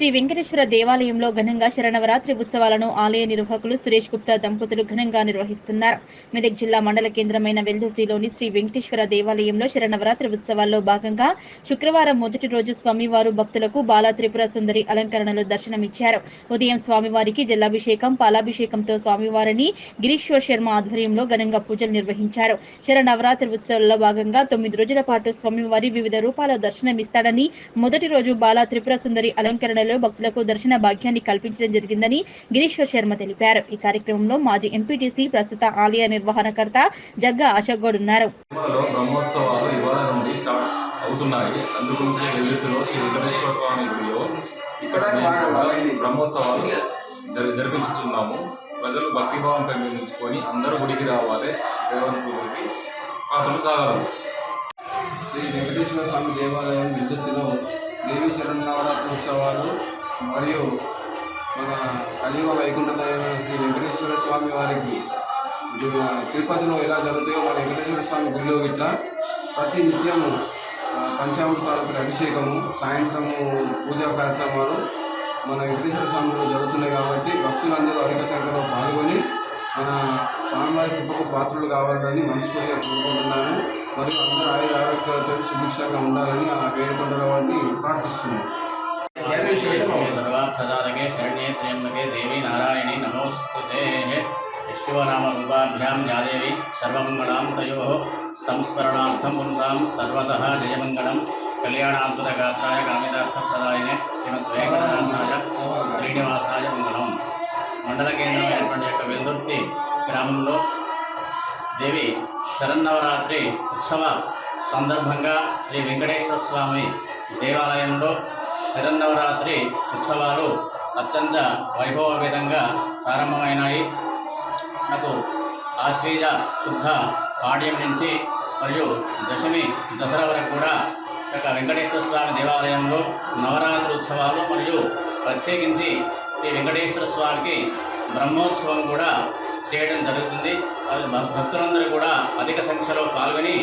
శ్రీ వెంకటేశ్వర దేవాలయంలో ఘనంగా శరణవరాత్రి ఉత్సవాలను ఆలయ నిర్వాహకులు సురేష్ గుప్తా దంపతులు ఘనంగా నిర్వహిస్తున్నారు. మెదక్ జిల్లా మండల కేంద్రమైన వెల్దుర్తిలోని శ్రీ వెంకటేశ్వర దేవాలయంలో శరణవరాత్రి ఉత్సవాల్లో భాగంగా శుక్రవారం మొదటి రోజు స్వామివారు భక్తులకు బాలా త్రిపుర సుందరి అలంకరణలో దర్శనమిచ్చారు. ఉదయం స్వామివారికి జలాభిషేకం పాలాభిషేకంతో స్వామివారిని గిరీశ్వర్ శర్మ ఆధ్వర్యంలో ఘనంగా పూజలు నిర్వహించారు. శరణవరాత్రి ఉత్సవాల్లో భాగంగా తొమ్మిది రోజుల పాటు స్వామివారి వివిధ రూపాల దర్శనమిస్తాడని మొదటి రోజు బాలా త్రిపుర సుందరి అలంకరణలో భక్తులకు దర్శన భాగ్యాన్ని కల్పించడం జరిగిందని గిరీశ్వర్ శర్మ తెలిపారు. ఈ కార్యక్రమంలో మాజీ ఎంపీటీసీ ప్రస్తుత ఆలయ నిర్వహణకర్త జగ్గా అశోక్ గౌడ్ ఉన్నారు అవుతున్నాయి. అందుగురించి వెల్లుతులో శ్రీ వెంకటేశ్వర స్వామి గుడిలో ఇక్కడ బ్రహ్మోత్సవాలు జరి జరిపించుతున్నాము. ప్రజలు భక్తిభావం కలిగించుకొని అందరూ గుడికి రావాలి. దేవుని పూజకి పాత్రలు కాగలరు శ్రీ వెంకటేశ్వర స్వామి దేవాలయం విద్యుత్తులో దేవి శరణవరాత్రి ఉత్సవాలు మరియు మన కలియుగ వైకుంఠమైన శ్రీ వెంకటేశ్వర స్వామి వారికి తిరుపతిలో ఎలా జరుగుతాయో మన వెంకటేశ్వర స్వామి గుడిలో ఇట్లా ప్రతి నిత్యము పంచామృతాలకు అభిషేకము సాయంత్రము పూజా కార్యక్రమాలు మన వెంకటేశ్వర స్వామిలో జరుగుతున్నాయి కాబట్టి భక్తులందరూ అధిక సంఖ్యలో పాల్గొని మన స్వామివారి కృపకు పాత్రలు కావాలని మనస్ఫూర్తిగా కోరుకుంటున్నాను. మరియు అందరూ ఆయుర ఆరోగ్యాలతో సుభిక్షంగా ఉండాలని ఆ వేడుకొండల వారిని ప్రార్థిస్తున్నాను సర్వార్థదారకే శరణ్యే త్ర్యంబకే దేవి నారాయణి నమోస్తుతే. విశ్వనామరూపాభ్యాం యాదేవి సర్వమంగళాం తయో. సంస్మరణార్థం పుంసాం సర్వత జయమంగళం. కళ్యాణాంతరగాత్రాయ కామితార్థప్రదాయనే శ్రీమద్వేంకటనాథాయ శ్రీనివాసాయ మంగళం. మండల కేంద్రం కేంద్రమైనటువంటి యొక్క వెల్దుర్తి గ్రామంలో దేవి శరన్నవరాత్రి ఉత్సవ సందర్భంగా శ్రీ వెంకటేశ్వర స్వామి దేవాలయంలో శరన్నవరాత్రి ఉత్సవాలు అత్యంత వైభవవిధంగా ప్రారంభమైనాయి. నాకు ఆశ్రీజ శుద్ధ పాడ్యం నుంచి మరియు దశమి దసరా వరకు కూడా ఒక యొక్క వెంకటేశ్వర స్వామి దేవాలయంలో నవరాత్రి ఉత్సవాలు మరియు ప్రత్యేకించి శ్రీ వెంకటేశ్వర స్వామికి బ్రహ్మోత్సవం కూడా చేయడం జరుగుతుంది. అది భక్తులందరూ కూడా అధిక సంఖ్యలో పాల్గొని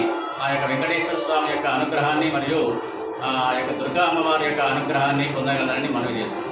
ఆ యొక్క వెంకటేశ్వర స్వామి యొక్క అనుగ్రహాన్ని మరియు ఆ యొక్క దుర్గా అమ్మవారి యొక్క అనుగ్రహాన్ని పొందగలరని మనవి చేస్తున్నాం.